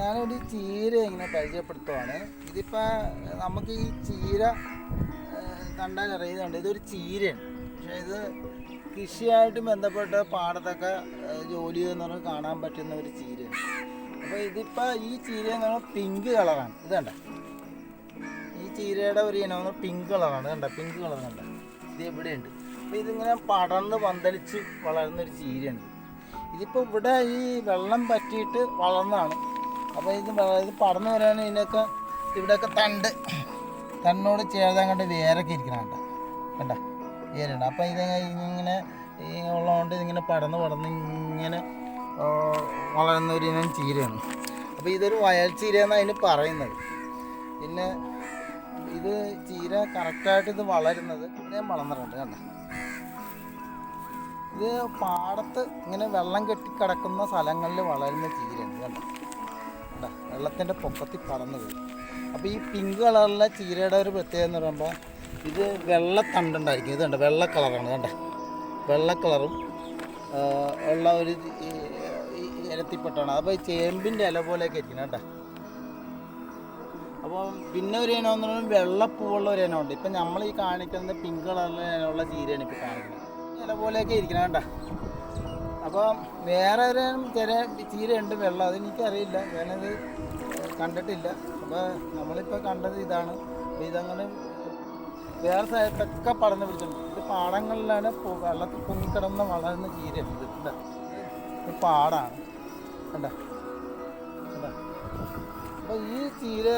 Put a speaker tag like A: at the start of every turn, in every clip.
A: ഞാനൊരു ചീര ഇങ്ങനെ പരിചയപ്പെടുത്തുവാണ്. ഇതിപ്പോൾ നമുക്ക് ഈ ചീര കണ്ടാൽ അറിയുന്നുണ്ട്. ഇതൊരു ചീരയാണ്. പക്ഷേ ഇത് കൃഷിയായിട്ട് ബന്ധപ്പെട്ട പാടത്തൊക്കെ ജോലി ചെയ്യുന്നവർക്ക് കാണാൻ പറ്റുന്ന ഒരു ചീരയാണ്. അപ്പോൾ ഇതിപ്പോൾ ഈ ചീര എന്ന് പറഞ്ഞാൽ പിങ്ക് കളറാണ്. ഇത് കണ്ട? ഈ ചീരയുടെ ഒരു ഇനം പിങ്ക് കളറാണ്. കണ്ട? പിങ്ക് കളർ കണ്ട? ഇത് എവിടെയുണ്ട്? അപ്പോൾ ഇതിങ്ങനെ പടർന്ന് പന്തലിച്ച് വളരുന്ന ഒരു ചീരയാണ് ഇതിപ്പോൾ ഇവിടെ ഈ വെള്ളം പറ്റിയിട്ട് വളർന്നതാണ്. അപ്പോൾ ഇത് ഇത് പടന്നു വരാൻ ഇതിനൊക്കെ ഇവിടെയൊക്കെ തണ്ട്. തണ്ണോട് ചേർത്താൻ കണ്ട് വേരൊക്കെ ഇരിക്കണം കേട്ടോ കണ്ട? വേരുണ്ട് അപ്പോൾ ഇത് ഇങ്ങനെ ഉള്ളതുകൊണ്ട് ഇതിങ്ങനെ പടന്ന് പടന്ന് ഇങ്ങനെ വളരുന്ന ഒരു ഇനം ചീരയാണ്. അപ്പോൾ ഇതൊരു വയൽ ചീര എന്നാണ് അതിന് പറയുന്നത്. പിന്നെ ഇത് ചീര കറക്റ്റായിട്ട് ഇത് വളരുന്നത് ഞാൻ വളർന്നിട്ടുണ്ട് കണ്ട. ഇത് പാടത്ത് ഇങ്ങനെ വെള്ളം കെട്ടി കിടക്കുന്ന സ്ഥലങ്ങളിൽ വളരുന്ന ചീരയാണ് കണ്ടോ കണ്ടോ. വെള്ളത്തിന്റെ പൊക്കത്തിൽ പറന്ന് പോയി. അപ്പോൾ ഈ പിങ്ക് കളറിലെ ചീരയുടെ ഒരു പ്രത്യേകത എന്ന് പറയുമ്പോൾ ഇത് വെള്ളത്തണ്ടുണ്ടായിരിക്കും ഇത് കണ്ടോ? വെള്ള കളറാണ് കണ്ടോ? വെള്ള കളറും ഉള്ള ഒരു ഈ അപ്പോൾ ഈ ചേമ്പിന്റെ ഇല പോലെയൊക്കെ ഇരിക്കണം. കേട്ടോ അപ്പോൾ പിന്നെ ഒരു ഇനം എന്ന് പറയുമ്പോൾ വെള്ളപ്പൂവുള്ള ഒരു ഇനമുണ്ട് ഇപ്പം നമ്മൾ ഈ കാണിക്കുന്നത് പിങ്ക് കളറിലെ ഇനമുള്ള ചീരയാണ് ഇപ്പോൾ കാണിക്കുന്നത്. ഇല പോലെയൊക്കെ ഇരിക്കണം. കേട്ടോ അപ്പം വേറെ ഒരു ചില ചീരയുണ്ട് വെള്ളം. അതെനിക്കറിയില്ല. ഞാനത് കണ്ടിട്ടില്ല. അപ്പോൾ നമ്മളിപ്പോൾ കണ്ടത് ഇതാണ്. അപ്പോൾ ഇതങ്ങനെ വേറെ സ്ഥലത്തൊക്കെ പടർന്നു പിടിച്ചിട്ടുണ്ട്. ഇത് പാടങ്ങളിലാണ് വെള്ളത്തിൽ പൊങ്ങിക്കിടന്ന് വളരുന്ന ചീരയാണ് ഇത്? ഇത് പാടാണ്. കണ്ടോ? അപ്പോൾ ഈ ചീര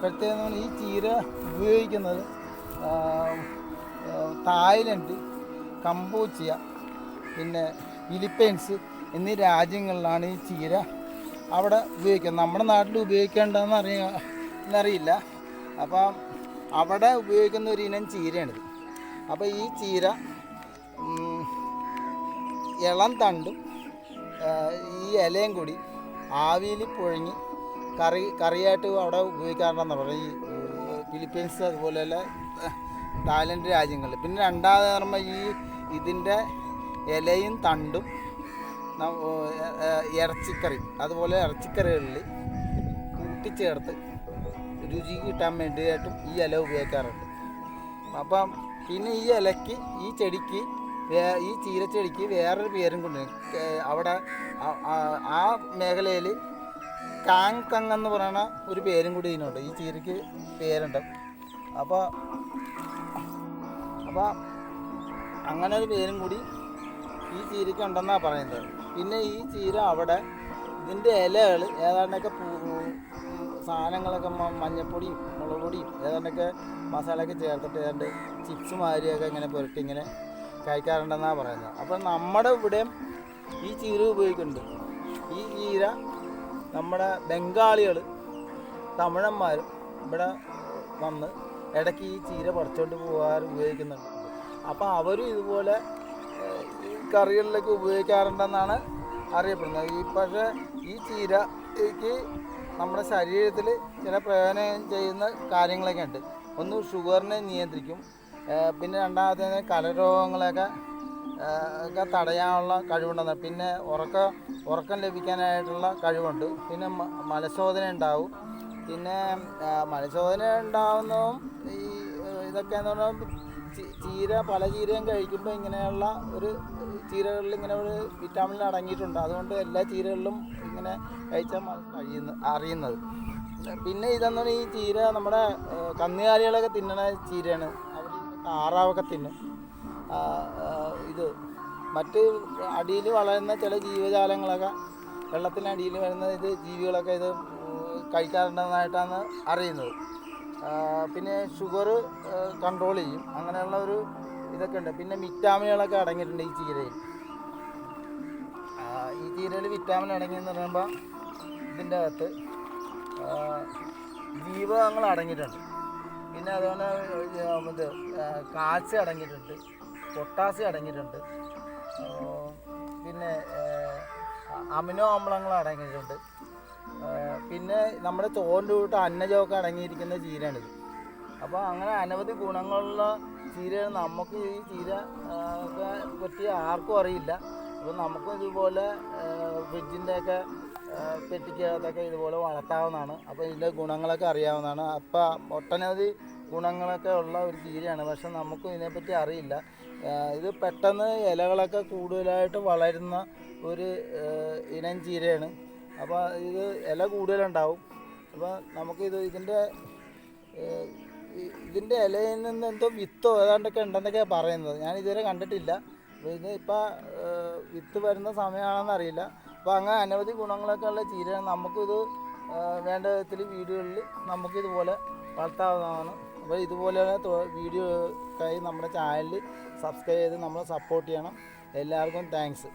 A: പ്രത്യേകത ഈ ചീര ഉപയോഗിക്കുന്നത് തായ്ലൻഡ് കംബോച്ചിയ പിന്നെ ഫിലിപ്പൈൻസ് എന്നീ രാജ്യങ്ങളിലാണ് ഈ ചീര അവിടെ ഉപയോഗിക്കാം. നമ്മുടെ നാട്ടിൽ ഉപയോഗിക്കേണ്ടതെന്ന് അറിയ എന്നറിയില്ല. അപ്പം അവിടെ ഉപയോഗിക്കുന്ന ഒരു ഇനം ചീരയാണിത്. അപ്പോൾ ഈ ചീര ഇളം തണ്ടും ഈ ഇലയും കൂടി ആവിയിൽ പുഴങ്ങി കറി കറിയായിട്ട് അവിടെ ഉപയോഗിക്കാറുണ്ടെന്ന് പറയും ഈ ഫിലിപ്പീൻസ് അതുപോലെയുള്ള തായ്ലൻഡ് രാജ്യങ്ങളിൽ. പിന്നെ രണ്ടാമത് പറയുമ്പോൾ ഈ ഇതിന്റെ ഇലയും തണ്ടും ഇറച്ചിക്കറി. അതുപോലെ ഇറച്ചിക്കറികളിൽ കൂട്ടിച്ചേർത്ത് രുചി കിട്ടാൻ വേണ്ടിയിട്ടും ഈ ഇല ഉപയോഗിക്കാറുണ്ട്. അപ്പം പിന്നെ ഈ ഇലയ്ക്ക് ഈ ചെടിക്ക് ഈ ചീരച്ചെടിക്ക് വേറൊരു പേരും കൊണ്ട് അവിടെ ആ- മേഖലയിൽ കങ് എന്ന് പറയുന്ന ഒരു പേരും കൂടി ഇതിനുണ്ട്. ഈ ചീരയ്ക്ക് പേരുണ്ട്. അപ്പോൾ അപ്പോൾ അങ്ങനെ ഒരു പേരും കൂടി ഈ ചീരയ്ക്ക് ഉണ്ടെന്നാണ് പറയുന്നത്. പിന്നെ ഈ ചീര അവിടെ ഇതിന്റെ ഇലകൾ ഏതാണ്ടൊക്കെ സാധനങ്ങളൊക്കെ മഞ്ഞപ്പൊടിയും മുളക് പൊടിയും ഏതാണ്ടൊക്കെ മസാലയൊക്കെ ചേർത്തിട്ട് ഏതാണ്ട് ചിപ്സ് മാതിരിയൊക്കെ ഇങ്ങനെ പുരട്ടി ഇങ്ങനെ കഴിക്കാറുണ്ടെന്നാണ് പറയുന്നത്. അപ്പോൾ നമ്മുടെ ഇവിടെയും ഈ ചീര ഉപയോഗിക്കുന്നുണ്ട്. ഈ ചീര നമ്മുടെ ബംഗാളികൾ തമിഴന്മാരും ഇവിടെ വന്ന് ഇടയ്ക്ക് ഈ ചീര പറിച്ചുകൊണ്ട് പോകാൻ ഉപയോഗിക്കുന്നുണ്ട്. അപ്പോൾ അവരും ഇതുപോലെ കറികളിലൊക്കെ ഉപയോഗിക്കാറുണ്ടെന്നാണ് അറിയപ്പെടുന്നത്. ഈ പക്ഷേ ഈ ചീരയ്ക്ക് നമ്മുടെ ശരീരത്തിൽ ചില പ്രയോജനം ചെയ്യുന്ന കാര്യങ്ങളൊക്കെ ഉണ്ട്. ഒന്ന് ഷുഗറിനെ നിയന്ത്രിക്കും. പിന്നെ രണ്ടാമത്തേത് കലരോഗങ്ങളൊക്കെ ഏഹ്, ഒക്കെ തടയാനുള്ള കഴിവുണ്ടെന്ന്. പിന്നെ ഉറക്ക ഉറക്കം ലഭിക്കാനായിട്ടുള്ള കഴിവുണ്ട്. പിന്നെ മലശോധന ഉണ്ടാവും. പിന്നെ മലശോധന ഉണ്ടാവുന്നതും ഈ ഇതൊക്കെ എന്ന് പറഞ്ഞാൽ ചീര പല ചീരയും കഴിക്കുമ്പോൾ ഇങ്ങനെയുള്ള ഒരു ചീരകളിൽ ഇങ്ങനെ ഒരു വിറ്റാമിൻ അടങ്ങിയിട്ടുണ്ട്. അതുകൊണ്ട് എല്ലാ ചീരകളിലും ഇങ്ങനെ കഴിച്ചാൽ കഴിയുന്ന അറിയുന്നത്. പിന്നെ ഇതെന്ന് പറഞ്ഞാൽ ഈ ചീര നമ്മുടെ കന്നുകാലികളൊക്കെ തിന്നണ ചീരയാണ് അവർ താറാവൊക്കെ തിന്നും. ഇത് മറ്റ് അടിയിൽ വളരുന്ന ചില ജീവജാലങ്ങളൊക്കെ വെള്ളത്തിനടിയിൽ വരുന്ന ഇത് ജീവികളൊക്കെ ഇത് കഴിക്കാറുണ്ടെന്നായിട്ടാണ് അറിയുന്നത്. പിന്നെ ഷുഗർ കൺട്രോൾ ചെയ്യും. അങ്ങനെയുള്ള ഒരു ഇതൊക്കെ ഉണ്ട്. പിന്നെ വിറ്റാമിനുകളൊക്കെ അടങ്ങിയിട്ടുണ്ട് ഈ ചീരയിൽ. ഈ ചീരയിൽ വിറ്റാമിൻ അടങ്ങിയെന്ന് പറയുമ്പോൾ ഇതിന്റെ അകത്ത് ജീവകങ്ങൾ അടങ്ങിയിട്ടുണ്ട്. പിന്നെ അതുപോലെ ഇത് കാൽസ്യം അടങ്ങിയിട്ടുണ്ട് പൊട്ടാസ്യം അടങ്ങിയിട്ടുണ്ട് പിന്നെ അമിനോ അമ്ലങ്ങൾ അടങ്ങിയിട്ടുണ്ട്. പിന്നെ നമ്മുടെ ചോറിന്റെ കൂട്ട് അന്നജമൊക്കെ അടങ്ങിയിരിക്കുന്ന ചീരയാണിത്. അപ്പോൾ അങ്ങനെ അനവധി ഗുണങ്ങളുള്ള ചീരയാണ് നമുക്ക് ഈ ചീര ഒക്കെ പറ്റി ആർക്കും അറിയില്ല. അപ്പോൾ നമുക്കും ഇതുപോലെ ഫ്രിഡ്ജിന്റെ ഒക്കെ പെറ്റിക്ക് പെട്ടിക്കകത്തൊക്കെ ഇതുപോലെ വളർത്താവുന്നതാണ്. അപ്പോൾ ഇതിന്റെ ഗുണങ്ങളൊക്കെ അറിയാവുന്നതാണ്. അപ്പോൾ ഒട്ടനവധി ഗുണങ്ങളൊക്കെ ഉള്ള ഒരു ചീരയാണ്. പക്ഷെ നമുക്കും ഇതിനെപ്പറ്റി അറിയില്ല. ഇത് പെട്ടെന്ന് ഇലകളൊക്കെ കൂടുതലായിട്ട് വളരുന്ന ഒരു ഇനം ചീരയാണ്. അപ്പോൾ ഇത് ഇല കൂടുതലുണ്ടാവും. അപ്പോൾ നമുക്കിത് ഇതിന്റെ ഇതിന്റെ ഇലയിൽ നിന്ന് എന്തോ വിത്തോ ഏതാണ്ടൊക്കെ ഉണ്ടെന്നൊക്കെയാണ് പറയുന്നത്. ഞാൻ ഇതുവരെ കണ്ടിട്ടില്ല. അപ്പോൾ ഇത് ഇപ്പോൾ വിത്ത് വരുന്ന സമയമാണെന്ന് അറിയില്ല. അപ്പോൾ അങ്ങനെ അനവധി ഗുണങ്ങളൊക്കെ ഉള്ള ചീരയാണ് നമുക്കിത് വേണ്ട വിധത്തിൽ വീടുകളിൽ നമുക്കിതുപോലെ വളർത്താവുന്നതാണ്. അപ്പോൾ ഇതുപോലെയുള്ള വീഡിയോക്കായി നമ്മുടെ ചാനലിൽ സബ്സ്ക്രൈബ് ചെയ്ത് നമ്മളെ സപ്പോർട്ട് ചെയ്യണം. എല്ലാവർക്കും താങ്ക്സ്.